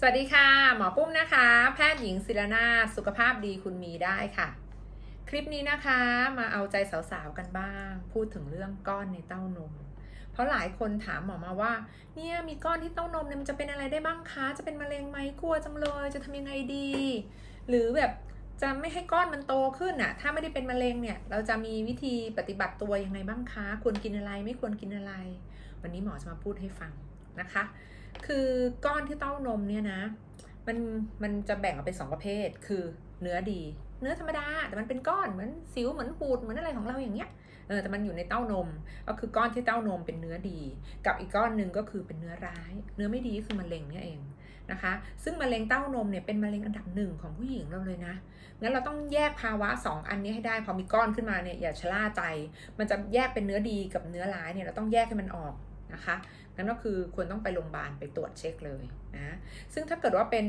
สวัสดีค่ะ หมอปุ้มนะคะ แพทย์หญิงศิรนาสุขภาพดีคุณมีได้ค่ะ คลิปนี้นะคะมาเอาใจสาวๆกันบ้าง พูดถึงเรื่องก้อนในเต้านม เพราะหลายคนถามหมอมาว่า เนี่ยมีก้อนที่เต้านมเนี่ยมันจะเป็นอะไรได้บ้างคะจะเป็นมะเร็งไหมกลัวจังเลยจะทำยังไงดี หรือแบบจะไม่ให้ก้อนมันโตขึ้นน่ะถ้าไม่ได้เป็นมะเร็งเนี่ยเราจะมีวิธีปฏิบัติตัวยังไงบ้างคะควรกินอะไรไม่ควรกินอะไร วันนี้หมอจะมาพูดให้ฟังนะคะ คือก้อนที่เต้านมเนี่ยนะ มันมันจะแบ่งออกเป็นสองประเภท คือเนื้อดี เนื้อธรรมดา แต่มันเป็นก้อนเหมือนสิวเหมือนหูดเหมือนอะไรของเราอย่างเงี้ยเออแต่มันอยู่ในเต้านม ก็คือก้อนที่เต้านมเป็นเนื้อดี กับอีกก้อนหนึ่งก็คือเป็นเนื้อร้าย เนื้อไม่ดีก็คือมะเร็งเนี่ยเองนะคะ ซึ่งมะเร็งเต้านมเนี่ยเป็นมะเร็งอันดับหนึ่งของผู้หญิงเราเลยนะ งั้นเราต้องแยกภาวะ 2 อันนี้ให้ได้ พอมีก้อนขึ้นมาเนี่ยอย่าชะล่าใจ มันจะแยกเป็นเนื้อดีกับเนื้อร้ายเนี่ยเราต้องแยกให้มันออกนะคะ นั่นก็คือควรต้องไปโรงพยาบาลไปตรวจเช็คเลยนะซึ่งถ้าเกิดว่าเป็น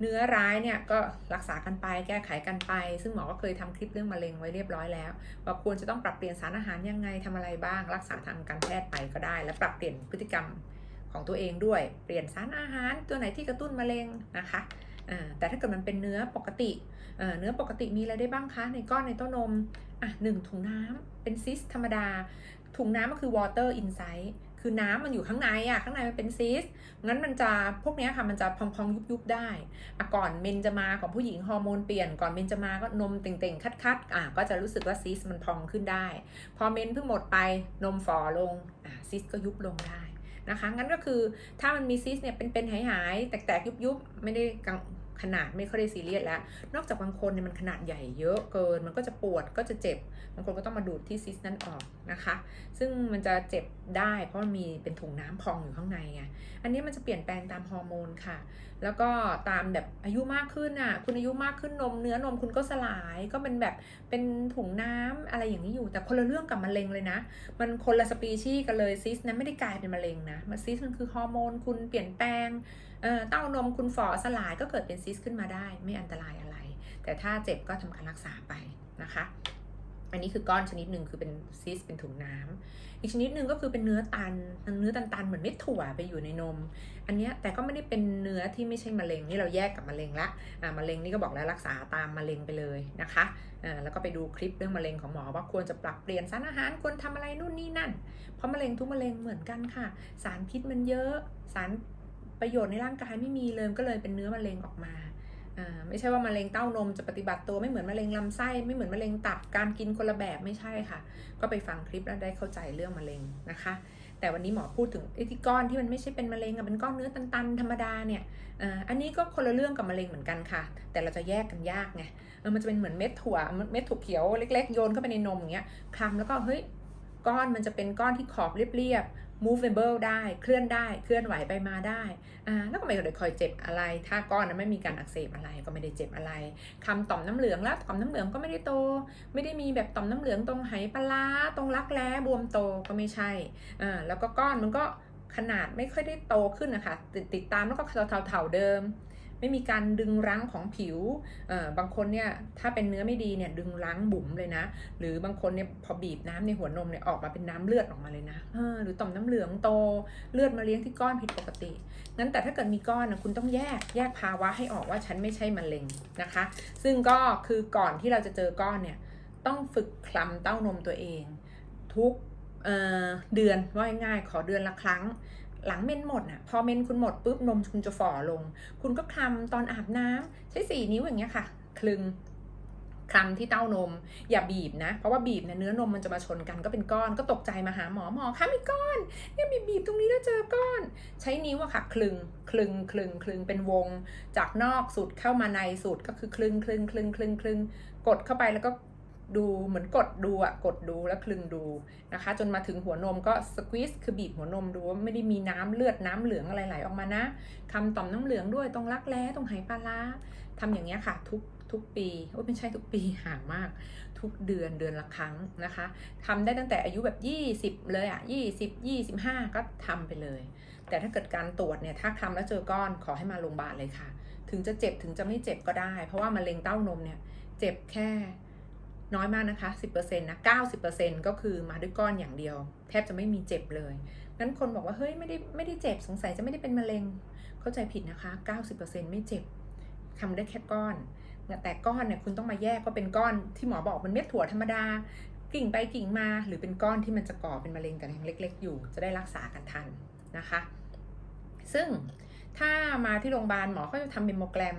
เนื้อร้ายเนี่ยก็รักษากันไปแก้ไขกันไป ซึ่งหมอก็เคยทำคลิปเรื่องมะเร็งไว้เรียบร้อยแล้ว ว่าควรจะต้องปรับเปลี่ยนสารอาหารยังไงทำอะไรบ้าง รักษาทางการแพทย์ไปก็ได้ และปรับเปลี่ยนพฤติกรรมของตัวเองด้วย เปลี่ยนสารอาหารตัวไหนที่กระตุ้นมะเร็งนะคะแต่ถ้าเกิดมันเป็นเนื้อปกติ เนื้อปกติมีอะไรได้บ้างคะ ในก้อนในเต้านมอะหนึ่งถุงน้ำเป็นซิสธรรมดา ถุงน้ำก็คือ water inside คือน้ำมันอยู่ข้างในอะข้างในมันเป็นซิสงั้นมันจะพวกนี้ค่ะมันจะพองๆยุบๆได้อะก่อนเมนจะมาของผู้หญิงฮอร์โมนเปลี่ยนก่อนเมนจะมาก็นมเต่งๆ คัดๆอะก็จะรู้สึกว่าซิสมันพองขึ้นได้ พอเมนเพิ่งหมดไปนมฝ่อลงอะซิสก็ยุบลงได้นะคะงั้นก็คือถ้ามันมีซิสเนี่ยเป็นๆหายๆแตกๆยุบๆไม่ได้กัง ขนาดไม่ค่อยได้ซีเรียสแล้ว นอกจากบางคนเนี่ยมันขนาดใหญ่เยอะเกิน มันก็จะปวดก็จะเจ็บ บางคนก็ต้องมาดูดที่ซิสนั้นออกนะคะ ซึ่งมันจะเจ็บได้เพราะมันมีเป็นถุงน้ำพองอยู่ข้างในไง อันนี้มันจะเปลี่ยนแปลงตามฮอร์โมนค่ะ แล้วก็ตามแบบอายุมากขึ้นอะ คุณอายุมากขึ้นนมเนื้อนมคุณก็สลาย ก็เป็นแบบเป็นถุงน้ำอะไรอย่างนี้อยู่ แต่คนละเรื่องกับมะเร็งเลยนะ มันคนละสปีชีส์กันเลยซิสนั้นไม่ได้กลายเป็นมะเร็งนะมันซิสมันคือฮอร์โมนคุณเปลี่ยนแปลง เต้านมคุณฝ่อสลายก็เกิดเป็นซิสขึ้นมาได้ ไม่อันตรายอะไร แต่ถ้าเจ็บก็ทำการรักษาไปนะคะ อันนี้คือก้อนชนิดหนึ่งคือเป็นซิสเป็นถุงน้ำอีกชนิดหนึ่งก็คือเป็นเนื้อตันเนื้อตันๆเหมือนเม็ดถั่วไปอยู่ในนม อันนี้แต่ก็ไม่ได้เป็นเนื้อที่ไม่ใช่มะเร็งนี่เราแยกกับมะเร็งละอ่ามะเร็งนี่ก็บอกแล้วรักษาตามมะเร็งไปเลยนะคะอ่าแล้วก็ไปดูคลิปเรื่องมะเร็งของหมอว่าควรจะปรับเปลี่ยนสารอาหารควรทำอะไรนู่นนี่นั่น เพราะมะเร็งทุกมะเร็งเหมือนกันค่ะ สารพิษมันเยอะสาร ประโยชน์ในร่างกายไม่มีเลยก็เลยเป็นเนื้อมะเร็งออกมาอ่าไม่ใช่ว่ามะเร็งเต้านมจะปฏิบัติตัวไม่เหมือนมะเร็งลำไส้ไม่เหมือนมะเร็งตับการกินคนละแบบไม่ใช่ค่ะ ก็ไปฟังคลิปแล้วได้เข้าใจเรื่องมะเร็งนะคะ แต่วันนี้หมอพูดถึงไอ้ที่ก้อนที่มันไม่ใช่เป็นมะเร็งอะเป็นก้อนเนื้อตันๆธรรมดาเนี่ยอ่าอันนี้ก็คนละเรื่องกับมะเร็งเหมือนกันค่ะ แต่เราจะแยกกันยากไงมันจะเป็นเหมือนเม็ดถั่วเม็ดถั่วเขียวเล็ก ๆ โยนเข้าไปในนมอย่างเงี้ยคลำแล้วก็เฮ้ยก้อนมันจะเป็นก้อนที่ขอบเรียบ movable ได้เคลื่อนได้เคลื่อนไหวไปมาได้อ่าแล้วก็ไม่ได้คอยเจ็บอะไร ถ้าก้อนนั้นไม่มีการอักเสบอะไรก็ไม่ได้เจ็บอะไรคำต่อมน้ำเหลืองแล้วต่อมน้ำเหลืองก็ไม่ได้โต ไม่ได้มีแบบต่อมน้ำเหลืองตรงไหปลาร้าตรงรักแร้บวมโตก็ไม่ใช่อ่าแล้วก็ก้อนมันก็ขนาดไม่ค่อยได้โตขึ้นนะคะติดติดตามแล้วก็เท่าๆเดิม ไม่มีการดึงรั้งของผิว บางคนเนี่ยถ้าเป็นเนื้อไม่ดีเนี่ยดึงรั้งบุ๋มเลยนะ หรือบางคนเนี่ยพอบีบน้ำในหัวนมเนี่ยออกมาเป็นน้ำเลือดออกมาเลยนะหรือต่อมน้ำเหลืองโตเลือดมาเลี้ยงที่ก้อนผิดปกติ งั้นแต่ถ้าเกิดมีก้อนนะคุณต้องแยกแยกภาวะให้ออกว่าฉันไม่ใช่มะเร็งนะคะ ซึ่งก็คือก่อนที่เราจะเจอก้อนเนี่ยต้องฝึกคลำเต้านมตัวเอง ทุกเเดือนว่าง่ายขอเดือนละครั้ง หลังเมนหมดน่ะ พอเมนคุณหมดปุ๊บนมคุณจะฝ่อลง คุณก็คลำตอนอาบน้ำใช้สี่นิ้วอย่างเงี้ยค่ะ คลึงคลำที่เต้านม อย่าบีบนะ เพราะว่าบีบเนี่ยเนื้อนมมันจะมาชนกันก็เป็นก้อนก็ตกใจมาหาหมอหมอคะมีก้อน เนี่ยบีบบีบตรงนี้แล้วเจอก้อน ใช้นิ้วอะค่ะคลึงคลึงคลึงคลึงเป็นวง จากนอกสุดเข้ามาในสุดก็คือคลึงคลึงคลึงคลึงคลึงกดเข้าไปแล้วก็ ดูเหมือนกดดูอะกดดูแล้วคลึงดูนะคะ จนมาถึงหัวนมก็สควีสคือบีบหัวนมดูว่าไม่ได้มีน้ำเลือดน้ำเหลืองอะไรไหลออกมานะคำต่อมน้ำเหลืองด้วยตรงรักแร้ตรงไหปลาร้าทำอย่างเงี้ยค่ะทุกทุกปีโอ้ไม่ใช่ทุกปีห่างมาก ทุกเดือนเดือนละครั้งนะคะทำได้ตั้งแต่อายุแบบ 20 เลยอะ20 25 ก็ทำไปเลย แต่ถ้าเกิดการตรวจเนี่ยถ้าคลำแล้วเจอก้อนขอให้มาโรงพยาบาลเลยค่ะ ถึงจะเจ็บถึงจะไม่เจ็บก็ได้ เพราะว่ามะเร็งเต้านมเนี่ยเจ็บแค่ น้อยมากนะคะ 10%นะ 90%ก็คือมาด้วยก้อนอย่างเดียว แทบจะไม่มีเจ็บเลย งั้นคนบอกว่าเฮ้ยไม่ได้ไม่ได้เจ็บสงสัยจะไม่ได้เป็นมะเร็ง เข้าใจผิดนะคะ 90%ไม่เจ็บทำได้แค่ก้อน แต่ก้อนเนี่ยคุณต้องมาแยกว่าเป็นก้อนที่หมอบอกมันเม็ดถั่วธรรมดา กิ่งไปกิ่งมา หรือเป็นก้อนที่มันจะก่อเป็นมะเร็งกันเล็ก ๆ อยู่ จะได้รักษากันทันนะคะ ซึ่งถ้ามาที่โรงพยาบาลหมอก็จะทำเมมโมแกรม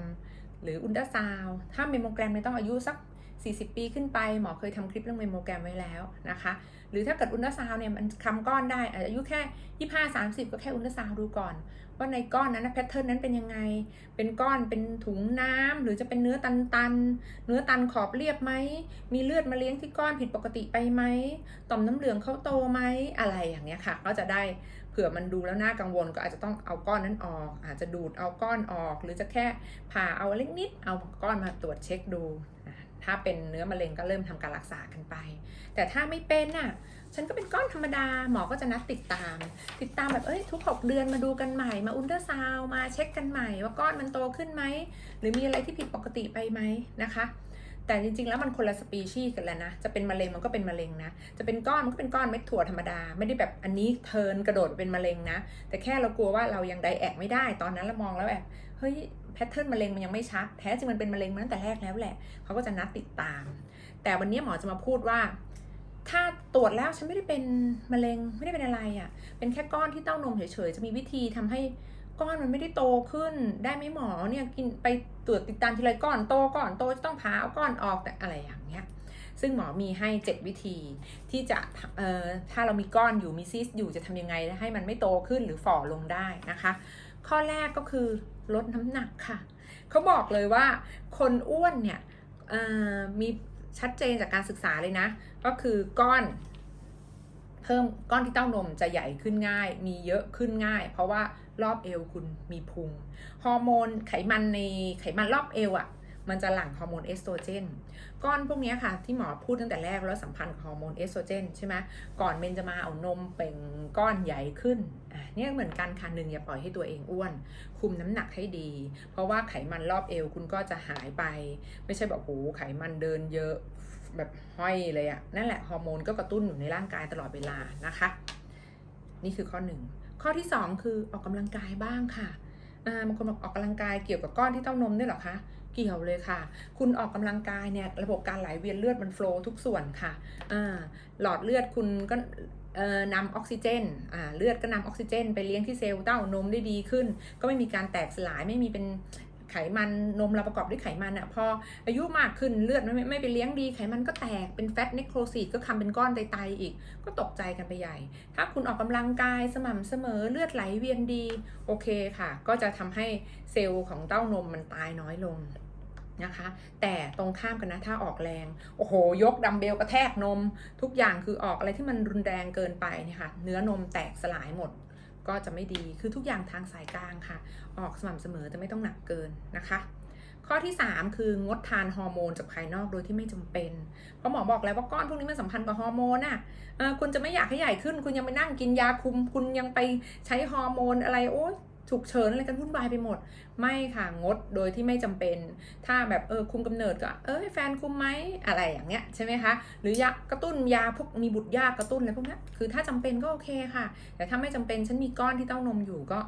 หรืออุลตราซาวถ้าเมมโมแกรมไม่ต้องอายุสัก 40 ปีขึ้นไปหมอเคยทำคลิปเรื่องเมโมแกรมไว้แล้วนะคะ หรือถ้าเกิดอุลตราซาวด์เนี่ยมันคำก้อนได้อายุแค่ 25 30 ก็แค่อุลตราซาวด์ดูก่อน ว่าในก้อนนั้นแพทเทิร์นนั้นเป็นยังไง เป็นก้อนเป็นถุงน้ำหรือจะเป็นเนื้อตันตันเนื้อตันขอบเรียบไหม มีเลือดมาเลี้ยงที่ก้อนผิดปกติไปไหมต่อมน้ำเหลืองเขาโตไหมอะไรอย่างเงี้ยค่ะ ก็จะได้เผื่อมันดูแล้วน่ากังวลก็อาจจะต้องเอาก้อนนั้นออก อาจจะดูดเอาก้อนออก หรือจะแค่ผ่าเอาเล็กนิดเอาก้อนมาตรวจเช็คดู ถ้าเป็นเนื้อมะเร็งก็เริ่มทำการรักษากันไป แต่ถ้าไม่เป็นน่ะ ฉันก็เป็นก้อนธรรมดา หมอก็จะนัดติดตาม ติดตามแบบเอ้ยทุก 6 เดือนมาดูกันใหม่ มาอุลตราซาวมาเช็คกันใหม่ ว่าก้อนมันโตขึ้นไหม หรือมีอะไรที่ผิดปกติไปไหมนะคะแต่จริงๆ แล้วมันคนละสปีชีส์กันแล้วนะ จะเป็นมะเร็งมันก็เป็นมะเร็งนะ จะเป็นก้อนมันก็เป็นก้อนเม็ดถั่วธรรมดา ไม่ได้แบบอันนี้เทินกระโดดเป็นมะเร็งนะ แต่แค่เรากลัวว่าเรายังไดแอกไม่ได้ ตอนนั้นเรามองแล้วแบบเฮ้ย แพทเทิร์นมะเร็งมันยังไม่ชัด แท้จริงมันเป็นมะเร็งมาตั้งแต่แรกแล้วแหละ เขาก็จะนัดติดตาม แต่วันนี้หมอจะมาพูดว่า ถ้าตรวจแล้วฉันไม่ได้เป็นมะเร็งไม่ได้เป็นอะไรอะ่ะ เป็นแค่ก้อนที่เต้านมเฉยๆ จะมีวิธีทำให้ก้อนมันไม่ได้โตขึ้น ได้ไหมหมอเนี่ยกินไปตรวจติดตามทีไรก้อนโตก้อนโตจะต้องผ่าเอาก้อนออกแต่อะไรอย่างเงี้ยซึ่งหมอมีให้ 7 วิธีที่จะเอ่อถ้าเรามีก้อนอยู่มีซิสอยู่จะทำยังไงให้มันไม่โตขึ้นหรือฝ่อลงได้นะคะ ข้อแรกก็คือ ลดน้ำหนักค่ะเขาบอกเลยว่าคนอ้วนเนี่ยมีชัดเจนจากการศึกษาเลยนะ ก็คือก้อนเพิ่มก้อนที่เต้านมจะใหญ่ขึ้นง่าย มีเยอะขึ้นง่าย เพราะว่ารอบเอวคุณมีพุงฮอร์โมนไขมันในไขมันรอบเอวอะ่ะ มันจะหลั่งฮอร์โมนเอสโตรเจนก้อนพวกนี้ค่ะที่หมอพูดตั้งแต่แรกแล้วสัมพันธ์กับฮอร์โมนเอสโตรเจนใช่ไหมก่อนเมนจะมาเอานมเป่งก้อนใหญ่ขึ้นอะเนี่ยเหมือนกันค่ะหนึ่งอย่าปล่อยให้ตัวเองอ้วน คุมน้ำหนักให้ดี เพราะว่าไขมันรอบเอวคุณก็จะหายไป ไม่ใช่แบบโหไขมันเดินเยอะแบบห้อยเลยอะนั่นแหละฮอร์โมนก็กระตุ้นอยู่ในร่างกายตลอดเวลานะคะ นี่คือข้อหนึ่งข้อที่สองคือออกกำลังกายบ้างค่ะบางคนบอกออกกำลังกายเกี่ยวกับก้อนที่เต้านมด้วยหรอคะ เกี่ยวเลยค่ะ คุณออกกำลังกายเนี่ยระบบการไหลเวียนเลือดมันโฟล์ทุกส่วนค่ะหลอดเลือดคุณก็นำออกซิเจนเลือดก็นำออกซิเจน ไปเลี้ยงที่เซลล์เต้านมได้ดีขึ้น ก็ไม่มีการแตกสลายไม่มีเป็นไขมันนมเราประกอบด้วยไขมันอะ่ะพออายุมากขึ้นเลือดไม่ไม่ไปเลี้ยงดีไขมันก็แตกเป็นแฟตเนโครซีดก็ทำเป็นก้อนไตๆอีก ก็ตกใจกันไปใหญ่ ถ้าคุณออกกำลังกายสม่ำเสมอเลือดไหลเวียนดี โอเคค่ะ ก็จะทำให้เซลล์ของเต้านมมันตายน้อยลง นะคะ แต่ตรงข้ามกันนะถ้าออกแรง โอ้โห ยกดัมเบลกระแทกนม ทุกอย่างคือออกอะไรที่มันรุนแรงเกินไปเนี่ยค่ะ เนื้อนมแตกสลายหมด ก็จะไม่ดีคือทุกอย่างทางสายกลางค่ะ ออกสม่ำเสมอแต่ไม่ต้องหนักเกินนะคะข้อที่ 3 คืองดทานฮอร์โมนจากภายนอกโดยที่ไม่จำเป็น เพราะหมอบอกแล้วว่าก้อนพวกนี้มันสัมพันธ์กับฮอร์โมนอะคุณจะไม่อยากให้ใหญ่ขึ้น คุณยังไปนั่งกินยาคุม คุณยังไปใช้ฮอร์โมนอะไรโอ๊ย ฉุกเฉินอะไรกันวุ่นวายไปหมด ไม่ค่ะงดโดยที่ไม่จำเป็น ถ้าแบบเออคุมกำเนิดก็เออแฟนคุมไหมอะไรอย่างเงี้ยใช่ไหมคะ หรือยากระตุ้นยาพวกมีบุตรยากระตุ้นอะไรพวกนี้คือถ้าจำเป็นก็โอเคค่ะ แต่ถ้าไม่จำเป็นฉันมีก้อนที่เต้านมอยู่ก็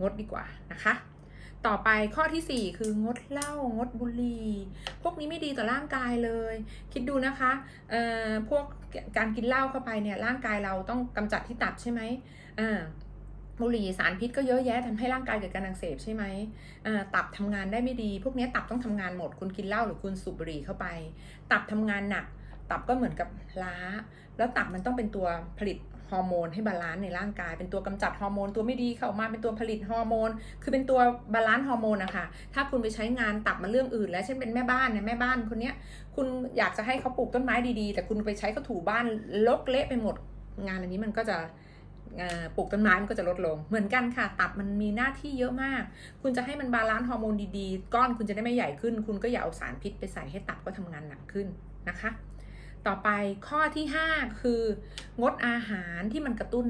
งดดีกว่านะคะ ต่อไปข้อทีสี่ 4 คืองดเหล้างดบุหรี่พวกนี้ไม่ดีต่อร่างกายเลย คิดดูนะคะเอ่อพวกการกินเหล้าเข้าไปเนี่ยร่างกายเราต้องกำจัดที่ตับใช่ไหมอ่า บุหรี่สารพิษก็เยอะแยะทำให้ร่างกายเกิดการอักเสบใช่ไหมตับทำงานได้ไม่ดี พวกนี้ตับต้องทำงานหมด คุณกินเหล้าหรือคุณสูบบุหรี่เข้าไป ตับทำงานหนัก ตับก็เหมือนกับล้า แล้วตับมันต้องเป็นตัวผลิตฮอร์โมนให้บาลานซ์ในร่างกาย เป็นตัวกำจัดฮอร์โมนตัวไม่ดีเข้ามาเป็นตัวผลิตฮอร์โมน คือเป็นตัวบาลานซ์ฮอร์โมนอะค่ะถ้าคุณไปใช้งานตับมาเรื่องอื่น แล้วเช่นเป็นแม่บ้านเนี่ยแม่บ้านคนเนี้ยคุณอยากจะให้เขาปลูกต้นไม้ดีๆ แต่คุณไปใช้เขาถูบ้านลกเละไปหมดงานอันนี้มันก็จะ ปลูกต้นไม้มันก็จะลดลง เหมือนกันค่ะ ตับมันมีหน้าที่เยอะมาก คุณจะให้มันบาลานซ์ฮอร์โมนดีๆ ก้อนคุณจะได้ไม่ใหญ่ขึ้น คุณก็อย่าเอาสารพิษไปใส่ให้ตับก็ทำงานหนักขึ้นนะคะ ต่อไปข้อที่ 5 คืองดอาหารที่มันกระตุ้น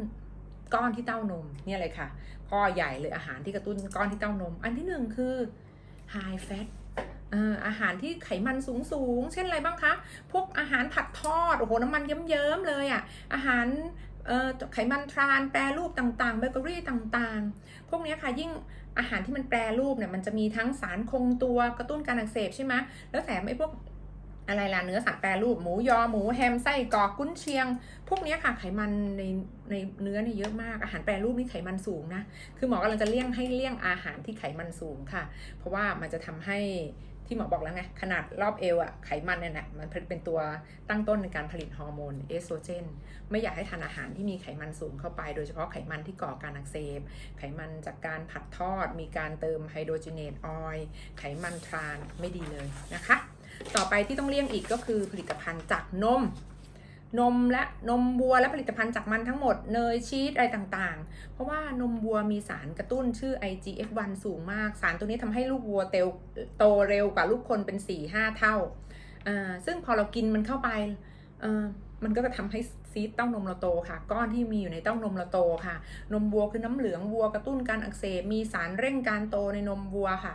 ก้อนที่เต้านมเนี่ยเลยค่ะ ข้อใหญ่เลยอาหารที่กระตุ้นก้อนที่เต้านม อันที่หนึ่งคือ high fat อ่อาหารที่ไขมันสูงสูงๆเช่นอะไรบ้างคะ พวกอาหารผัดทอด โอ้โห น้ำมันเยิ้มๆเลยอะ่ะ อาหาร ไขมันทรานแปรรูปต่างๆเบเกอรี่ต่างๆ พวกนี้ค่ะยิ่งอาหารที่มันแปรรูปเนี่ยมันจะมีทั้งสารคงตัวกระตุ้นการอักเสบใช่ไหมแล้วแถมไอ้พวกอะไรล่ะเนื้อสัตว์แปรรูปหมูยอหมูแฮมไส้กรอกกุ้นเชียง พวกนี้ค่ะไขมันในในเนื้อเนี่ยเยอะมากอาหารแปรรูปนี่ไขมันสูงนะคือหมอกำลังจะเลี่ยงให้เลี่ยงอาหารที่ไขมันสูงค่ะ เพราะว่ามันจะทำให้ ที่หมอบอกแล้วไง ขนาดรอบเอวอะไขมันเนี่ยนะมันเป็นตัวตั้งต้นในการผลิตฮอร์โมนเอสโตรเจน ไม่อยากให้ทานอาหารที่มีไขมันสูงเข้าไป โดยเฉพาะไขมันที่ก่อการอักเสบ ไขมันจากการผัดทอด มีการเติมไฮโดรเจนเนตออยล์ไขมันทรานไม่ดีเลยนะคะ ต่อไปที่ต้องเลี่ยงอีกก็คือผลิตภัณฑ์จากนม นมและนมวัวและผลิตภัณฑ์จากมันทั้งหมดเนยชีสอะไรต่างๆ เพราะว่านมวัวมีสารกระตุ้นชื่อ IGF-1 สูงมาก สารตัวนี้ทำให้ลูกวัวเตวโตเร็วกว่าลูกคนเป็น 4-5 เท่าอ่า ซึ่งพอเรากินมันเข้าไปมันก็จะทำให้ซีสเต้านมเราโตค่ะ ก้อนที่มีอยู่ในเต้านมเราโตค่ะ นมวัวคือน้ำเหลืองวัวกระตุ้นการอักเสบมีสารเร่งการโตในนมวัวค่ะ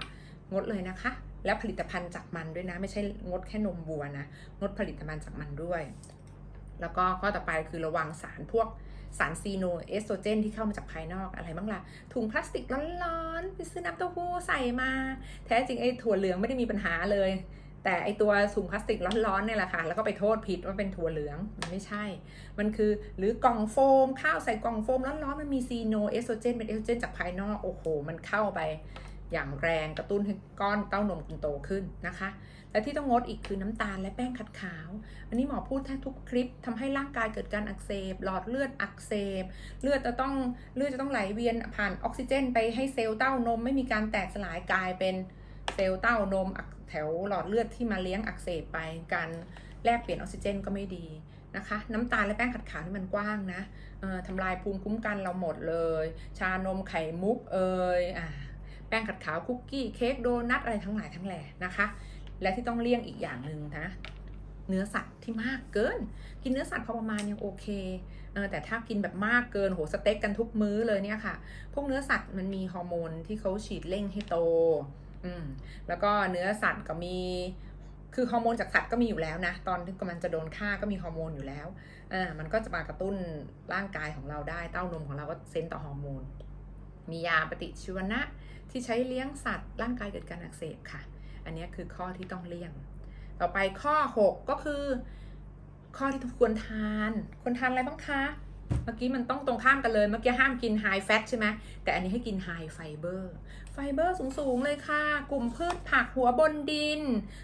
งดเลยนะคะ และผลิตภัณฑ์จากมันด้วยนะ ไม่ใช่งดแค่นมวัวนะ งดผลิตภัณฑ์จากมันด้วย แล้วก็ข้อต่อไปคือระวังสารพวกสารซีโนเอสโตรเจนที่เข้ามาจากภายนอกอะไรบ้างล่ะ ถุงพลาสติกร้อนๆไปซื้อน้ำเต้าหู้ใส่มา แท้จริงไอ้ถั่วเหลืองไม่ได้มีปัญหาเลย แต่ไอตัวถุงพลาสติกร้อนๆเนี่ยแหละค่ะ แล้วก็ไปโทษผิดว่าเป็นถั่วเหลือง มันไม่ใช่ มันคือหรือกล่องโฟม ข้าวใส่กล่องโฟมร้อนๆมันมีซีโนเอสโตรเจนเป็นเอสโตรเจนจากภายนอกโอ้โห มันเข้าไปอย่างแรงกระตุ้นให้ก้อนเต้านมโตขึ้นนะคะ และที่ต้องงดอีกคือน้ำตาลและแป้งขัดขาว อันนี้หมอพูดแทบทุกคลิปทำให้ร่างกายเกิดการอักเสบ หลอดเลือดอักเสบ เลือดจะต้องเลือดจะต้องไหลเวียนผ่านออกซิเจน ไปให้เซลล์เต้านม ไม่มีการแตกสลายกลายเป็นเซลล์เต้านมอักแถวหลอดเลือดที่มาเลี้ยงอักเสบไปการแลกเปลี่ยนออกซิเจนก็ไม่ดีนะคะน้ำตาลและแป้งขัดขาวนี่มันกว้างนะออทำลายภูมิคุ้มกันเราหมดเลย ชานมไข่มุกเอยอแป้งขัดขาวคุกกี้เค้กโดนัทอะไรทั้งหลายทั้งแหล่นะคะ และที่ต้องเลี่ยงอีกอย่างหนึ่งนะเนื้อสัตว์ที่มากเกิน กินเนื้อสัตว์พอประมาณยังโอเคเออแต่ถ้ากินแบบมากเกินโหสเต็กกันทุกมื้อเลยเนี่ยค่ะ พวกเนื้อสัตว์มันมีฮอร์โมนที่เขาฉีดเร่งให้โต อืมแล้วก็เนื้อสัตว์ก็มีคือฮอร์โมนจากสัตว์ก็มีอยู่แล้วนะ ตอนที่กำลังจะโดนฆ่าก็มีฮอร์โมนอยู่แล้วอ่ามันก็จะมากระตุ้นร่างกายของเราได้เต้านมของเราก็เซนต่อฮอร์โมน มียาปฏิชีวนะที่ใช้เลี้ยงสัตว์ร่างกายเกิดการอักเสบค่ะ อันนี้คือข้อที่ต้องเลี่ยง ต่อไปข้อ 6 ก็คือ ข้อที่ควรทานควรทานอะไรบ้างคะ เมื่อกี้มันต้องตรงข้ามกันเลย เมื่อกี้ห้ามกินไฮแฟตใช่ไหมแต่อันนี้ให้กินไฮไฟเบอร์ ไฟเบอร์สูง ๆ เลยค่ะ กลุ่มพืชผักหัวบนดิน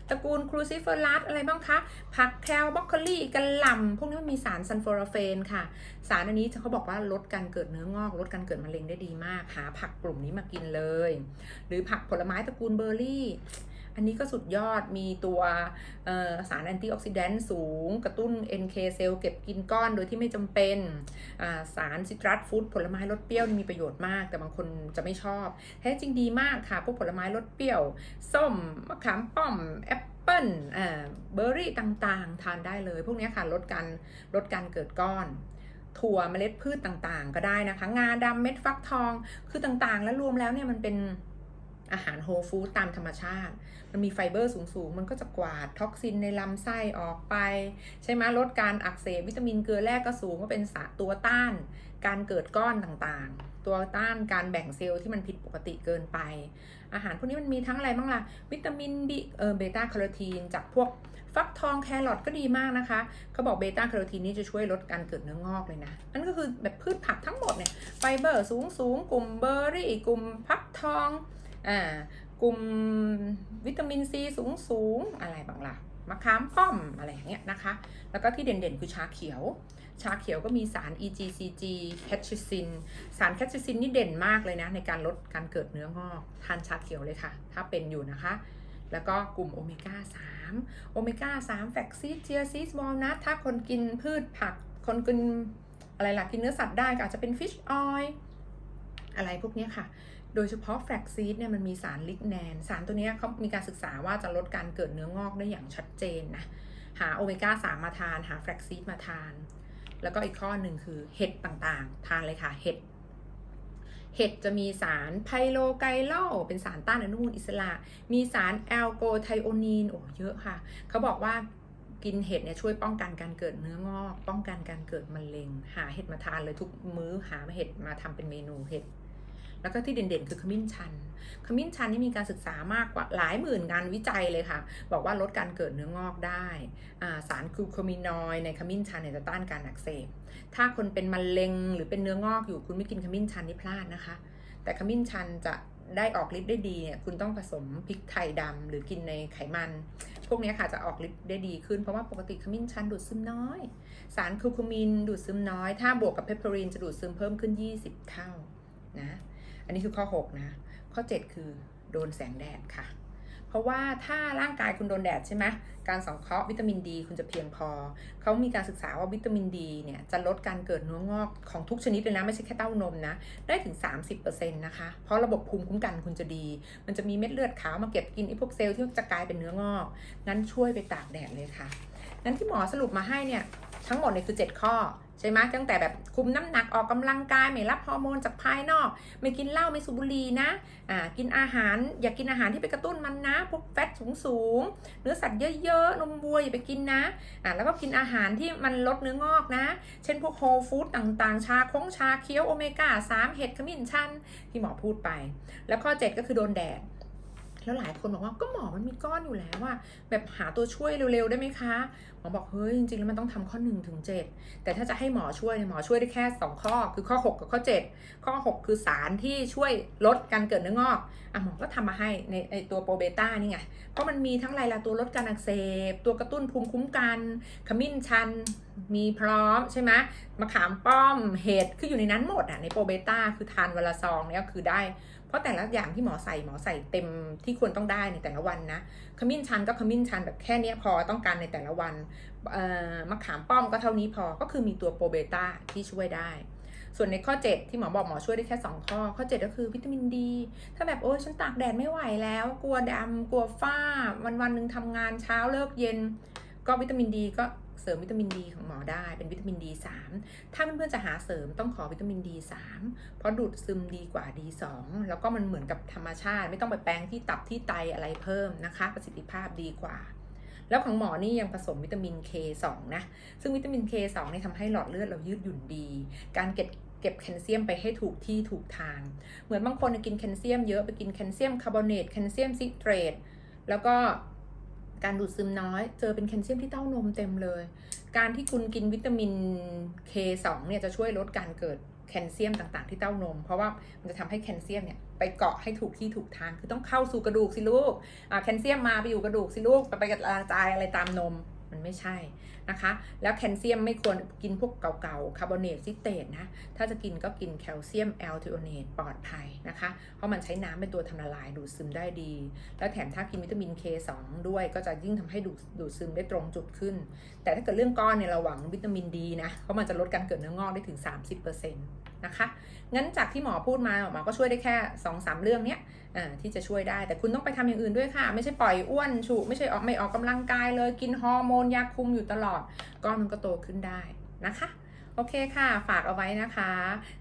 ตระกูลครูซิเฟอรัสอะไรบ้างคะ ผักแคลบรอกโคลีกระหล่ำพวกนี้มันมีสารซันฟอราเฟนค่ะ สารอันนี้เขาบอกว่าลดการเกิดเนื้องอก ลดการเกิดมะเร็งได้ดีมาก หาผักกลุ่มนี้มากินเลย หรือผักผลไม้ตระกูลเบอร์รี่ อันนี้ก็สุดยอดมีตัวสารแอนตี้ออกซิแดนต์สูง กระตุ้น NK เซลล์เก็บกินก้อนโดยที่ไม่จำเป็นสารซิตรัสฟู้ดผลไม้รสเปรี้ยวนี่มีประโยชน์มาก แต่บางคนจะไม่ชอบ แท้จริงดีมากค่ะ พวกผลไม้รสเปรี้ยว ส้ม มะขามป้อม แอปเปิ้ลเบอร์รี่ต่างๆ ทานได้เลย พวกนี้ค่ะลดการลดการเกิดก้อนถั่วเมล็ดพืชต่างๆ ก็ได้นะคะ งาดำเม็ดฟักทองคือต่างๆ แล้วรวมแล้วเนี่ยมันเป็น อาหารโฮลฟู้ดตามธรรมชาติ มันมีไฟเบอร์สูงๆ มันก็จะกวาดท็อกซินในลำไส้ออกไป ใช่ไหมลดการอักเสบวิตามินเกลือแร่ก็สูงก็เป็นสารตัวต้าน การเกิดก้อนต่างๆ ตัวต้านการแบ่งเซลล์ที่มันผิดปกติเกินไป อาหารพวกนี้มันมีทั้งอะไรบ้างล่ะ วิตามินบีเออเบต้าแคโรทีนจากพวกฟักทองแครอทก็ดีมากนะคะ เขาบอกเบต้าแคโรทีนนี่จะช่วยลดการเกิดเนื้องอกเลยนะ นั่นก็คือแบบพืชผักทั้งหมดเนี่ยไฟเบอร์สูงสูงกลุ่มเบอร์รี่กลุ่มฟักทอง อ่ากลุ่มวิตามินซีสูงสูงๆอะไรบางล่ะมะขามป้อมอะไรอย่างเงี้ยนะคะ แล้วก็ที่เด่นๆ คือชาเขียว ชาเขียวก็มีสาร EGCG แคทชิซิน สารแคทชิซินนี่เด่นมากเลยนะ ในการลดการเกิดเนื้องอกทานชาเขียวเลยค่ะ ถ้าเป็นอยู่นะคะ แล้วก็กลุ่มโอเมก้า 3 โอเมก้า 3 แฟกซีเจียซีสวอลนัทถ้าคนกินพืชผัก คนกินอะไรล่ะกินเนื้อสัตว์ได้ก็อาจจะเป็นฟิชออยล์อะไรพวกนี้ค่ะ โดยเฉพาะแฟลกซีดเนี่ยมันมีสารลิกแนน สารตัวนี้เขามีการศึกษาว่าจะลดการเกิดเนื้องอกได้อย่างชัดเจนนะ หาโอเมก้า3มาทาน หาแฟลกซีดมาทาน แล้วก็อีกข้อหนึ่งคือเห็ดต่างๆ ทานเลยค่ะ เห็ด เห็ดจะมีสารไพโลไกโลเป็นสารต้านอนุมูลอิสระ มีสารแอลโกไทโอนีน โอ้เยอะค่ะ เขาบอกว่ากินเห็ดเนี่ยช่วยป้องกันการเกิดเนื้องอก ป้องกันการเกิดมะเร็ง หาเห็ดมาทานเลยทุกมื้อ หาเห็ดมาทำเป็นเมนูเห็ด แล้วก็ที่เด่นๆ คือขมิ้นชัน ขมิ้นชันนี่มีการศึกษามากกว่าหลายหมื่นงานวิจัยเลยค่ะ บอกว่าลดการเกิดเนื้องอกได้อ่าสารกลูโคมินอยในขมิ้นชันเนี่ยจะต้านการอักเสบ ถ้าคนเป็นมะเร็งหรือเป็นเนื้องอกอยู่คุณไม่กินขมิ้นชันนี่พลาดนะคะ แต่ขมิ้นชันจะได้ออกฤทธิ์ได้ดีเนี่ยคุณต้องผสมพริกไทยดำหรือกินในไขมัน พวกนี้ค่ะจะออกฤทธิ์ได้ดีขึ้น เพราะว่าปกติขมิ้นชันดูดซึมน้อย สารคูคูมินดูดซึมน้อย ถ้าบวกกับเพปเปอรีนจะดูดซึมเพิ่มขึ้น 20 เท่านะ อันนี้คือข้อ 6 นะ ข้อ 7 คือโดนแสงแดดค่ะ เพราะว่าถ้าร่างกายคุณโดนแดดใช่ไหมการสังเคราะห์วิตามินดีคุณจะเพียงพอ เขามีการศึกษาว่าวิตามินดีเนี่ยจะลดการเกิดเนื้องอกของทุกชนิดเลยนะ ไม่ใช่แค่เต้านมนะ ได้ถึง 30%นะคะ เพราะระบบภูมิคุ้มกันคุณจะดี มันจะมีเม็ดเลือดขาวมาเก็บกินไอ้พวกเซลล์ที่จะกลายเป็นเนื้องอก งั้นช่วยไปตากแดดเลยค่ะ งั้นที่หมอสรุปมาให้เนี่ยทั้งหมดเนี่ยคือ 7 ข้อ ใช่ไหมตั้งแต่แบบคุมน้ำหนักออกกำลังกายไม่รับฮอร์โมนจากภายนอก ไม่กินเหล้าไม่สูบบุหรี่นะอ่ากินอาหารอย่ากินอาหารที่ไปกระตุ้นมันนะพวกแฟตสูงสูงๆเนื้อสัตว์เยอะๆนมวัวอย่าไปกินนะอ่าแล้วก็กินอาหารที่มันลดเนื้องอกนะ เช่นพวกโฮลฟู้ดต่างๆ ชาคงชาเคี้ยวโอเมก้า3เห็ดขมิ้นชันที่หมอพูดไป แล้วข้อ 7 ก็คือโดนแดด แล้วหลายคนบอกว่าก็หมอมันมีก้อนอยู่แล้วว่าแบบหาตัวช่วยเร็วๆได้ไหมคะหมอบอกเฮ้ยจริงๆแล้วมันต้องทำข้อ1ถึง7แต่ถ้าจะให้หมอช่วยหมอช่วยได้แค่ 2 ข้อ คือข้อ 6 กับข้อ 7 ข้อ 6 คือสารที่ช่วยลดการเกิดเนื้องอกอะหมอก็ทำมาให้ในในตัวโปรเบต้านี่ไงเพราะมันมีทั้งไลลาตัวลดการอักเสบ ตัวกระตุ้นภูมิคุ้มกันขมิ้นชันมีพร้อมใช่ไหมมะขามป้อมเห็ดคืออยู่ในนั้นหมดอะในโปรเบต้าคือทานวันละซองเนี่ยคือได้ เพราะแต่ละอย่างที่หมอใส่หมอใส่เต็มที่ควรต้องได้ในแต่ละวันนะขมิ้นชันก็ขมิ้นชันแบบแค่นี้พอต้องการในแต่ละวันมะขามป้อมก็เท่านี้พอก็คือมีตัวโปรเบต้าที่ช่วยได้ ส่วนในข้อ 7 ที่หมอบอกหมอช่วยได้แค่ 2 ข้อ ข้อ 7 ก็คือวิตามินดี ถ้าแบบโอ้ยฉันตากแดดไม่ไหวแล้ว กลัวดำกลัวฝ้า วันวันหนึ่งทำงานเช้าเลิกเย็น ก็วิตามินดีก็ เสริมวิตามินดีของหมอได้เป็นวิตามินดี3ถ้าเพื่อนๆจะหาเสริมต้องขอวิตามินดี3เพราะดูดซึมดีกว่า D2 แล้วก็มันเหมือนกับธรรมชาติ ไม่ต้องไปแปลงที่ตับที่ไตอะไรเพิ่มนะคะ ประสิทธิภาพดีกว่า แล้วของหมอนี่ยังผสมวิตามิน K2 นะ ซึ่งวิตามิน K2 นี่ทำให้หลอดเลือดเรายืดหยุ่นดี การเก็บเก็บแคลเซียมไปให้ถูกที่ถูกทาง เหมือนบางคนกินแคลเซียมเยอะไปกินแคลเซียมคาร์บอเนตแคลเซียมซิเตรตแล้วก็ การดูดซึมน้อย เจอเป็นแคลเซียมที่เต้านมเต็มเลย การที่คุณกินวิตามิน K2 เนี่ยจะช่วยลดการเกิดแคลเซียมต่างๆ ที่เต้านม เพราะว่ามันจะทำให้แคลเซียมเนี่ยไปเกาะให้ถูกที่ถูกทาง คือต้องเข้าสู่กระดูกสิลูกแคลเซียมมาไปอยู่กระดูกสิลูกไปกระจายอะไรตามนม มันไม่ใช่นะคะ แล้วแคลเซียมไม่ควรกินพวกเก่าๆคาร์บอเนตซิเตตนะ ถ้าจะกินก็กินแคลเซียมแอลทิโอเนตปลอดภัยนะคะ เพราะมันใช้น้ำเป็นตัวทำละลายดูดซึมได้ดี แล้วแถมถ้ากินวิตามิน K2 ด้วยก็จะยิ่งทำให้ดูดดูดซึมได้ตรงจุดขึ้น แต่ถ้าเกิดเรื่องก้อนเนี่ยเราหวังวิตามินดีนะ เพราะมันจะลดการเกิดเนื้องอกได้ถึง 30%นะคะ งั้นจากที่หมอพูดมาหมอก็ช่วยได้แค่2-3เรื่องเนี้ยที่จะช่วยได้ แต่คุณต้องไปทำอย่างอื่นด้วยค่ะ ไม่ใช่ปล่อยอ้วนฉุไม่ใช่ออกไม่ออกกำลังกายเลย กินฮอร์โมนยาคุมอยู่ตลอด ก้อนมันก็โตขึ้นได้นะคะโอเคค่ะ ฝากเอาไว้นะคะ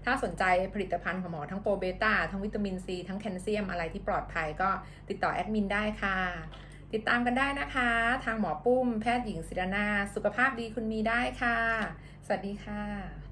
ถ้าสนใจผลิตภัณฑ์ของหมอทั้งโปรเบต้าทั้งวิตามินซี ทั้งแคลเซียมอะไรที่ปลอดภัยก็ติดต่อแอดมินได้ค่ะ ติดตามกันได้นะคะ ทางหมอปุ้มแพทย์หญิงศิรนา สุขภาพดีคุณมีได้ค่ะ สวัสดีค่ะ